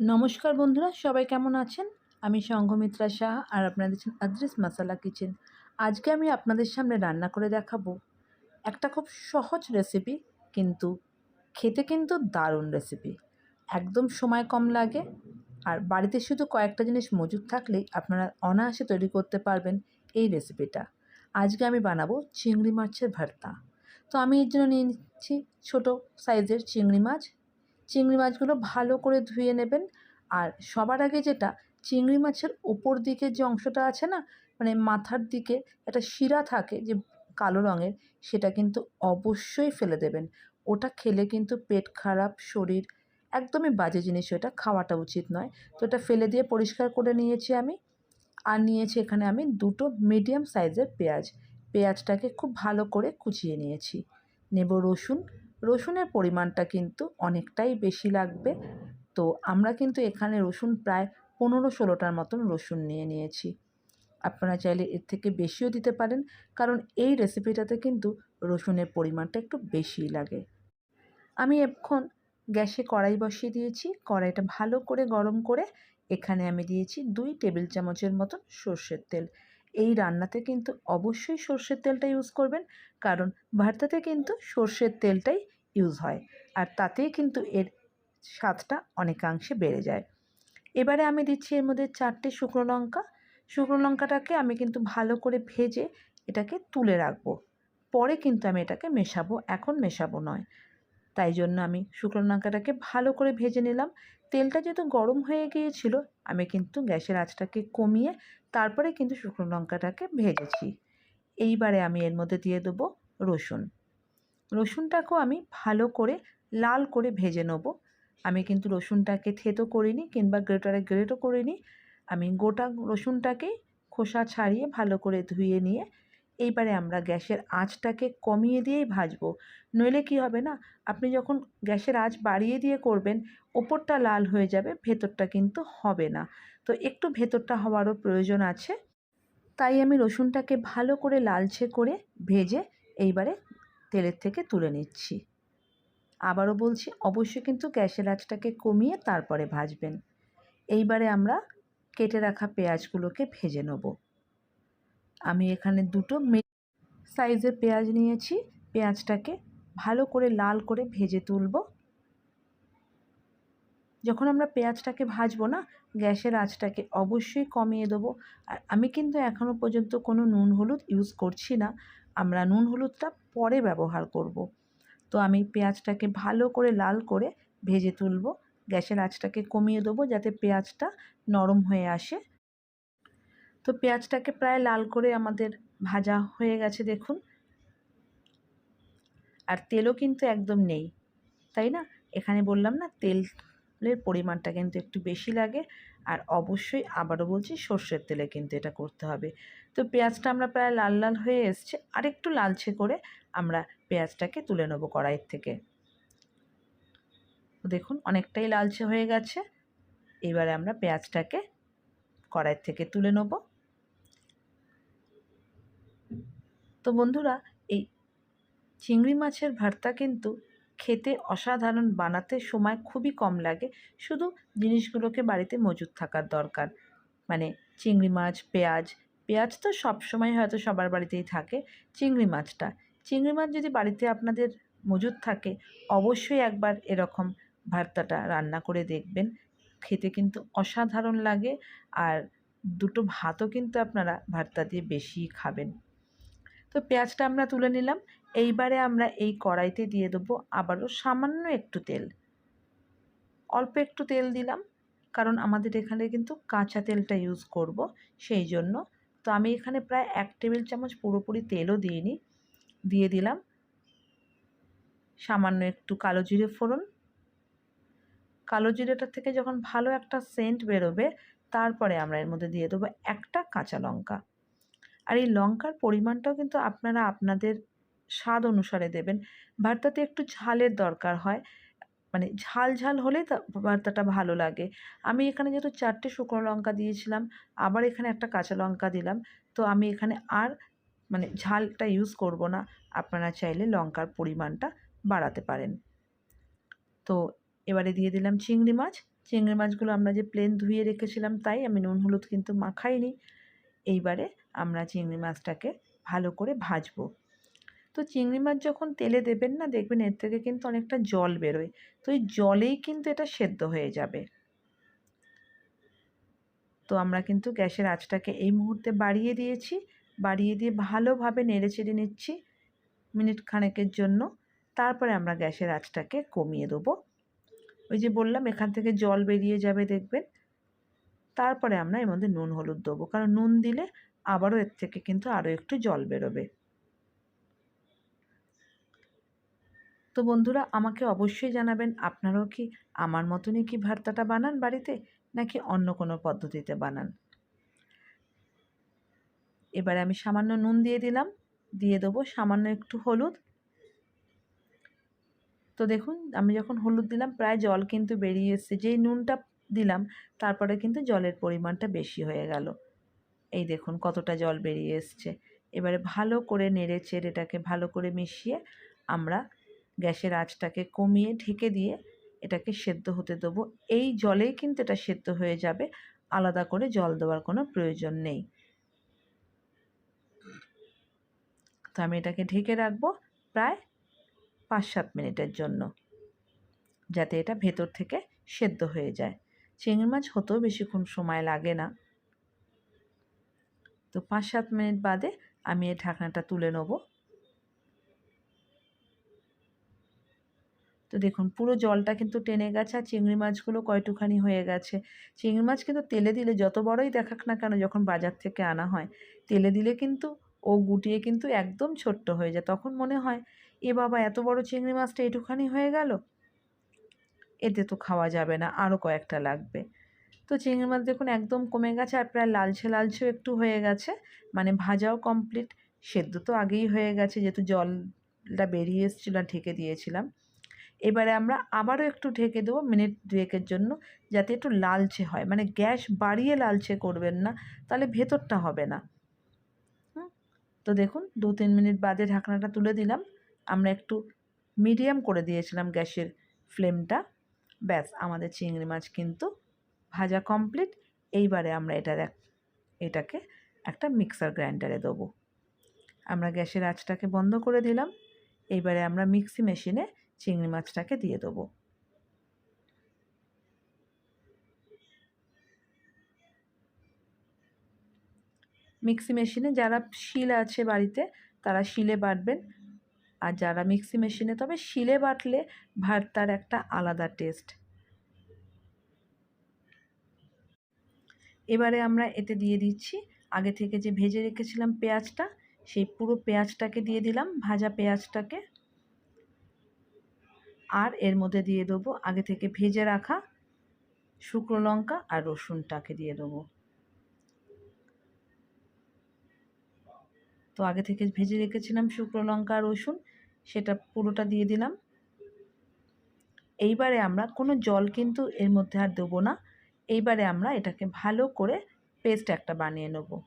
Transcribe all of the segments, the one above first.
নমস্কার বন্ধুরা, সবাই কেমন আছেন? আমি সংঘমিত্রা শাহ আর আপনাদের আদ্রিস মাসালা কিচেন। আজকে আমি আপনাদের সামনে রান্না করে দেখাবো একটা খুব সহজ রেসিপি কিন্তু খেতে কিন্তু দারুণ রেসিপি একদম সময় কম লাগে আর বাড়িতে শুধু কয়েকটা জিনিস মজুদ থাকলেই আপনারা অনায়াসে তৈরি করতে পারবেন এই রেসিপিটা আজকে আমি বানাবো চিংড়ি মাছের ভর্তা। তো আমি এর জন্য নিয়ে নিচ্ছি ছোটো সাইজের চিংড়ি মাছ চিংড়ি মাছগুলো ভালো করে ধুয়ে নেবেন। আর সবার আগে যেটা, চিংড়ি মাছের ওপর দিকে যে অংশটা আছে না মানে মাথার দিকে একটা শিরা থাকে যে কালো রঙের, সেটা কিন্তু অবশ্যই ফেলে দেবেন। ওটা খেলে কিন্তু পেট খারাপ, শরীর একদমই বাজে জিনিস ওটা খাওয়াটা উচিত নয়। তো এটা ফেলে দিয়ে পরিষ্কার করে নিয়েছি আমি। আর নিয়েছি এখানে আমি দুটো মিডিয়াম সাইজের পেঁয়াজ। পেঁয়াজটাকে খুব ভালো করে কুচিয়ে নিয়েছি। নেব রসুন রসুনের পরিমাণটা কিন্তু অনেকটাই বেশি লাগবে। তো আমরা কিন্তু এখানে রসুন প্রায় পনেরো ষোলোটার মতন রসুন নিয়ে নিয়েছি। আপনারা চাইলে এর থেকে বেশিও দিতে পারেন, কারণ এই রেসিপিটাতে কিন্তু রসুনের পরিমাণটা একটু বেশিই লাগে। আমি এখন গ্যাসে কড়াই বসিয়ে দিয়েছি। কড়াইটা ভালো করে গরম করে এখানে আমি দিয়েছি দুই টেবিল চামচের মতন সর্ষের তেল। এই রান্নাতে কিন্তু অবশ্যই সর্ষের তেলটা ইউজ করবেন, কারণ ভর্তাতে কিন্তু সর্ষের তেলটাই ইউজ হয়। আর তাতেই কিন্তু এর স্বাদটা অনেকাংশে বেড়ে যায়। এবারে আমি দিচ্ছি এর মধ্যে চারটে শুকনো লঙ্কা। শুকনো লঙ্কাটাকে আমি কিন্তু ভালো করে ভেজে এটাকে তুলে রাখব। পরে কিন্তু আমি এটাকে মেশাবো। এখন মেশাবো নয়। তাই জন্য আমি শুকনো লঙ্কাটাকে ভালো করে ভেজে নিলাম। তেলটা যেহেতু গরম হয়ে গিয়েছিল, আমি কিন্তু গ্যাসের আঁচটাকে কমিয়ে তারপরে কিন্তু শুকনো লঙ্কাটাকে ভেজেছি। এইবারে আমি এর মধ্যে দিয়ে দেবো রসুন। রসুনটাকেও আমি ভালো করে লাল করে ভেজে নেব। আমি কিন্তু রসুনটাকে থেতো করিনি কিংবা গ্রেটারে গ্রেটও করিনি। আমি গোটা রসুনটাকেই খোসা ছাড়িয়ে ভালো করে ধুয়ে নিয়ে এইবারে আমরা গ্যাসের আঁচটাকে কমিয়ে দিয়েই ভাজবো। নইলে কি হবে না? আপনি যখন গ্যাসের আঁচ বাড়িয়ে দিয়ে করবেন, ওপরটা লাল হয়ে যাবে, ভেতরটা কিন্তু হবে না। তো একটু ভেতরটা হওয়ারও প্রয়োজন আছে। তাই আমি রসুনটাকে ভালো করে লালচে করে ভেজে এইবারে তেলের থেকে তুলে নিচ্ছি। আবারও বলছি, অবশ্যই কিন্তু গ্যাসের আঁচটাকে কমিয়ে তারপরে ভাজবেন। এইবারে আমরা কেটে রাখা পেঁয়াজগুলোকে ভেজে নেব। আমি এখানে দুটো সাইজের পেঁয়াজ নিয়েছি। পেঁয়াজটাকে ভালো করে লাল করে ভেজে তুলব। যখন আমরা পেঁয়াজটাকে ভাজবো না, গ্যাসের আঁচটাকে অবশ্যই কমিয়ে দেবো। আর আমি কিন্তু এখনও পর্যন্ত কোনো নুন, হলুদ ইউজ করছি না। আমরা নুন হলুদটা পরে ব্যবহার করব। তো আমি পেঁয়াজটাকে ভালো করে লাল করে ভেজে তুলব। গ্যাসের আঁচটাকে কমিয়ে দেবো যাতে পেঁয়াজটা নরম হয়ে আসে। তো পেঁয়াজটাকে প্রায় লাল করে আমাদের ভাজা হয়ে গেছে দেখুন। আর তেলও কিন্তু একদম নেই, তাই না? এখানে বললাম না তেলের পরিমাণটা কিন্তু একটু বেশি লাগে। আর অবশ্যই আবারও বলছি সর্ষের তেলে কিন্তু এটা করতে হবে। তো পেঁয়াজটা আমরা প্রায় লাল লাল হয়ে এসছে। আরেকটু লালচে করে আমরা পেঁয়াজটাকে তুলে নেব কড়াইয়ের থেকে। দেখুন, অনেকটাই লালচে হয়ে গেছে। এবারে আমরা পেঁয়াজটাকে কড়াইয়ের থেকে তুলে নেব। তো বন্ধুরা, এই চিংড়ি মাছের ভর্তা কিন্তু খেতে অসাধারণ, বানাতে সময় খুবই কম লাগে। শুধু জিনিসগুলোকে বাড়িতে মজুদ থাকার দরকার। মানে চিংড়ি মাছ, পেঁয়াজ পেঁয়াজ তো সব সময় হয়তো সবার বাড়িতেই থাকে, চিংড়ি মাছটা। চিংড়ি মাছ যদি বাড়িতে আপনাদের মজুদ থাকে, অবশ্যই একবার এরকম ভর্তাটা রান্না করে দেখবেন। খেতে কিন্তু অসাধারণ লাগে আর দুটো ভাতও কিন্তু আপনারা ভর্তা দিয়ে বেশি খাবেন। তো পেঁয়াজটা আমরা তুলে নিলাম, এইবারে আমরা এই কড়াইতে দিয়ে দেবো আবারও সামান্য একটু তেল। অল্প একটু তেল দিলাম, কারণ আমাদের এখানে কিন্তু কাঁচা তেলটা ইউজ করব, সেই জন্য তো আমি এখানে প্রায় এক টেবিল চামচ পুরোপুরি তেলও দিইনি। দিয়ে দিলাম সামান্য একটু কালো জিরে ফোড়ন। কালো জিরেটার থেকে যখন ভালো একটা সেন্ট বেরোবে, তারপরে আমরা এর মধ্যে দিয়ে দেবো একটা কাঁচা লঙ্কা। আর এই লঙ্কার পরিমাণটাও কিন্তু আপনারা আপনাদের স্বাদ অনুসারে দেবেন। ভর্তাতে একটু ঝালের দরকার হয়। মানে ঝাল ঝাল হলে ভর্তাটা ভালো লাগে। আমি এখানে যেহেতু চারটে শুকনো লঙ্কা দিয়েছিলাম, আবার এখানে একটা কাঁচা লঙ্কা দিলাম। তো আমি এখানে আর মানে ঝালটা ইউজ করব না। আপনারা চাইলে লঙ্কার পরিমাণটা বাড়াতে পারেন। তো এবারে দিয়ে দিলাম চিংড়ি মাছ। চিংড়ি মাছগুলো আমরা যে প্লেন ধুয়ে রেখেছিলাম তাই আমি নুন হলুদ কিন্তু মাখাইনি। এইবারে আমরা চিংড়ি মাছটাকে ভালো করে ভাজবো। তো চিংড়ি মাছ যখন তেলে দেবেন না, দেখবেন এর থেকে কিন্তু অনেকটা জল বেরোয়। তো এই জলেই কিন্তু এটা সেদ্ধ হয়ে যাবে। তো আমরা কিন্তু গ্যাসের আঁচটাকে এই মুহূর্তে বাড়িয়ে দিয়েছি। বাড়িয়ে দিয়ে ভালোভাবে নেড়ে চেড়ে নিচ্ছি মিনিট খানেকের জন্য। তারপরে আমরা গ্যাসের আঁচটাকে কমিয়ে দেবো। ওই যে বললাম, এখান থেকে জল বেরিয়ে যাবে, দেখবেন। তারপরে আমরা এর মধ্যে নুন, হলুদ দেবো। কারণ নুন দিলে আবারও এর থেকে কিন্তু আরও একটু জল বেরোবে। তো বন্ধুরা, আমাকে অবশ্যই জানাবেন, আপনারাও কি আমার মতনই কি ভর্তাটা বানান বাড়িতে, নাকি অন্য কোনো পদ্ধতিতে বানান? এবারে আমি সামান্য নুন দিয়ে দিলাম, দিয়ে দেবো সামান্য একটু হলুদ। তো দেখুন, আমি যখন হলুদ দিলাম, প্রায় জল কিন্তু বেরিয়ে এসছে। যেই নুনটা দিলাম, তারপরে কিন্তু জলের পরিমাণটা বেশি হয়ে গেল। এই দেখুন কতটা জল বেরিয়ে এসছে। এবারে ভালো করে নেড়ে চেড়ে এটাকে ভালো করে মিশিয়ে আমরা গ্যাসের আঁচটাকে কমিয়ে ঢেকে দিয়ে এটাকে সেদ্ধ হতে দেবো। এই জলেই কিন্তু এটা সেদ্ধ হয়ে যাবে। আলাদা করে জল দেওয়ার কোনো প্রয়োজন নেই। তো আমি এটাকে ঢেকে রাখব প্রায় পাঁচ সাত মিনিটের জন্য, যাতে এটা ভেতর থেকে সেদ্ধ হয়ে যায়। চিংড়ি মাছ হতেও বেশিক্ষণ সময় লাগে না। তো পাঁচ সাত মিনিট বাদে আমি এই ঢাকনাটা তুলে নেব। তো দেখুন, পুরো জলটা কিন্তু টেনে গেছে আর চিংড়ি মাছগুলো কয়টুখানি হয়ে গেছে। চিংড়ি মাছ কিন্তু তেলে দিলে যত বড়ই দেখাক না কেন যখন বাজার থেকে আনা হয়, তেলে দিলে কিন্তু ও গুটিয়ে কিন্তু একদম ছোট্ট হয়ে যায়। তখন মনে হয়, এ বাবা, এত বড় চিংড়ি মাছটা এটুখানি হয়ে গেল? এতে তো খাওয়া যাবে না আরও কয়েকটা লাগবে। তো চিংড়ি মাছ দেখুন একদম কমে গেছে আর প্রায় লালচে লালচেও একটু হয়ে গেছে। মানে ভাজাও কমপ্লিট সেদ্ধ তো আগেই হয়ে গেছে, যেহেতু জলটা বেরিয়ে এসেছিল ঢেকে দিয়েছিলাম। এবারে আমরা আবারও একটু ঢেকে দেবো মিনিট দুয়েকের জন্য, যাতে একটু লালচে হয়। মানে গ্যাস বাড়িয়ে লালচে করবেন না, তাহলে ভেতরটা হবে না। তো দেখুন, দু তিন মিনিট বাদে ঢাকনাটা তুলে দিলাম। আমরা একটু মিডিয়াম করে দিয়েছিলাম গ্যাসের ফ্লেমটা। ব্যাস, আমাদের চিংড়ি মাছ কিন্তু ভাজা কমপ্লিট। এইবারে আমরা এটা এটাকে একটা মিক্সার গ্রাইন্ডারে দেবো। আমরা গ্যাসের আঁচটাকে বন্ধ করে দিলাম। এইবারে আমরা মিক্সি মেশিনে চিংড়ি মাছটাকে দিয়ে দেবো। মিক্সি মেশিনে যারা শিল আছে বাড়িতে, তারা শিলে বাটবেন। আর যারা মিক্সি মেশিনে, তবে শিলে বাটলে ভর্তার একটা আলাদা টেস্ট। এবারে আমরা এতে দিয়ে দিচ্ছি, আগে থেকে যে ভেজে রেখেছিলাম পেঁয়াজটা, সেই পুরো পেঁয়াজটাকে দিয়ে দিলাম, ভাজা পেঁয়াজটাকে। আর এর মধ্যে দিয়ে দেবো আগে থেকে ভেজে রাখা শুকনো লঙ্কা আর রসুনটাকে দিয়ে দেবো। তো আগে থেকে ভেজে রেখেছিলাম শুকনো লঙ্কা আর রসুন, সেটা পুরোটা দিয়ে দিলাম। এইবারে আমরা কোনো জল কিন্তু এর মধ্যে আর দেবো না। এইবারে আমরা এটাকে ভালো করে পেস্ট একটা বানিয়ে নেব।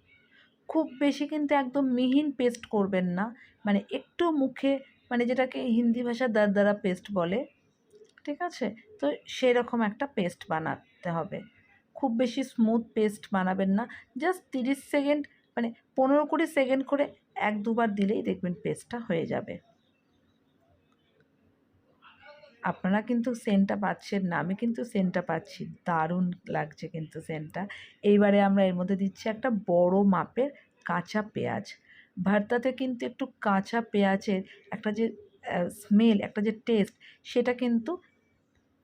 খুব বেশি কিন্তু একদম মিহিন পেস্ট করবেন না। মানে একটু মুখে মানে যেটাকে হিন্দি ভাষা দার দ্বারা পেস্ট বলে, ঠিক আছে? তো সেরকম একটা পেস্ট বানাতে হবে। খুব বেশি স্মুথ পেস্ট বানাবেন না। জাস্ট তিরিশ সেকেন্ড মানে পনেরো কুড়ি সেকেন্ড করে এক দুবার দিলেই দেখবেন পেস্টটা হয়ে যাবে। আপনারা কিন্তু সেন্টটা পাচ্ছেন না। আমি কিন্তু সেন্টটা পাচ্ছি। দারুণ লাগছে কিন্তু সেন্টটা। এইবারে আমরা এর মধ্যে দিচ্ছি একটা বড় মাপের কাঁচা পেঁয়াজ। ভর্তাতে কিন্তু একটু কাঁচা পেঁয়াজের একটা যে স্মেল একটা যে টেস্ট সেটা কিন্তু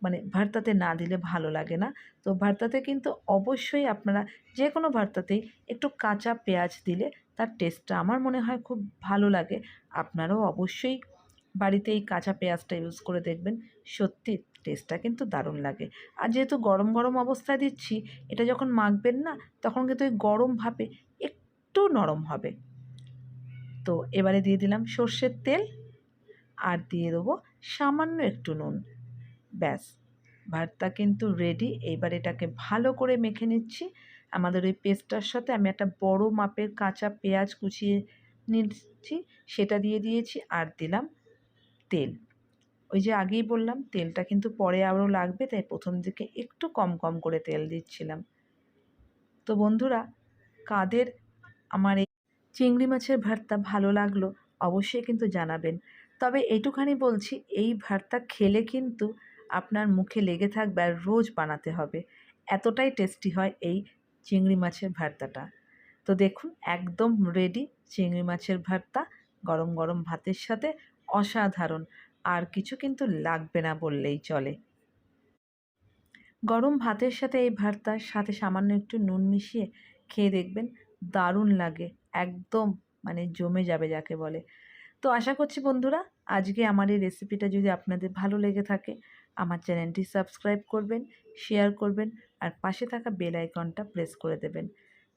মানে ভর্তাতে না দিলে ভালো লাগে না। তো ভর্তাতে কিন্তু অবশ্যই আপনারা যে কোনো ভর্তাতেই একটু কাঁচা পেঁয়াজ দিলে তার টেস্টটা আমার মনে হয় খুব ভালো লাগে। আপনারাও অবশ্যই বাড়িতে এই কাঁচা পেঁয়াজটা ইউজ করে দেখবেন, সত্যি টেস্টটা কিন্তু দারুণ লাগে। আর যেহেতু গরম গরম অবস্থায় দিচ্ছি, এটা যখন মাখবেন না, তখন কিন্তু ওই গরম ভাপে একটু নরম হবে। তো এবারে দিয়ে দিলাম সর্ষের তেল আর দিয়ে দেবো সামান্য একটু নুন। ব্যাস ভাতটা কিন্তু রেডি এইবার এটাকে ভালো করে মেখে নিচ্ছি। আমাদের ওই পেস্টটার সাথে আমি একটা বড় মাপের কাঁচা পেঁয়াজ কুচিয়ে নিচ্ছি, সেটা দিয়ে দিয়েছি আর দিলাম তেল। ওই যে আগেই বললাম, তেলটা কিন্তু পরে আরও লাগবে, তাই প্রথম দিকে একটু কম কম করে তেল দিচ্ছিলাম। তো বন্ধুরা, কাদের আমার এই চিংড়ি মাছের ভর্তা ভালো লাগল, অবশ্যই কিন্তু জানাবেন। তবে এটুখানি বলছি, এই ভর্তা খেলে কিন্তু আপনার মুখে লেগে থাকবে আর রোজ বানাতে হবে। এতটাই টেস্টি হয় এই চিংড়ি মাছের ভর্তাটা। তো দেখুন, একদম রেডি চিংড়ি মাছের ভর্তা, গরম গরম ভাতের সাথে, অসাধারণ। আর কিছু কিন্তু লাগবে না বললেই চলে। গরম ভাতের সাথে এই ভর্তার সাথে সামান্য একটু নুন মিশিয়ে খেয়ে দেখবেন দারুণ লাগে। একদম মানে জমে যাবে যাকে বলে। তো আশা করছি বন্ধুরা, আজকে আমার এই রেসিপিটা যদি আপনাদের ভালো লেগে থাকে, আমার চ্যানেলটি সাবস্ক্রাইব করবেন শেয়ার করবেন, আর পাশে থাকা বেল আইকনটা প্রেস করে দেবেন,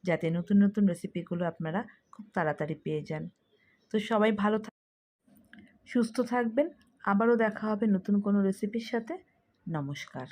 যাতে নতুন নতুন রেসিপিগুলো আপনারা খুব তাড়াতাড়ি পেয়ে যান। তো সবাই ভালো থাক, সুস্থ থাকবেন, আবারও দেখা হবে নতুন কোনো রেসিপির সাথে। নমস্কার।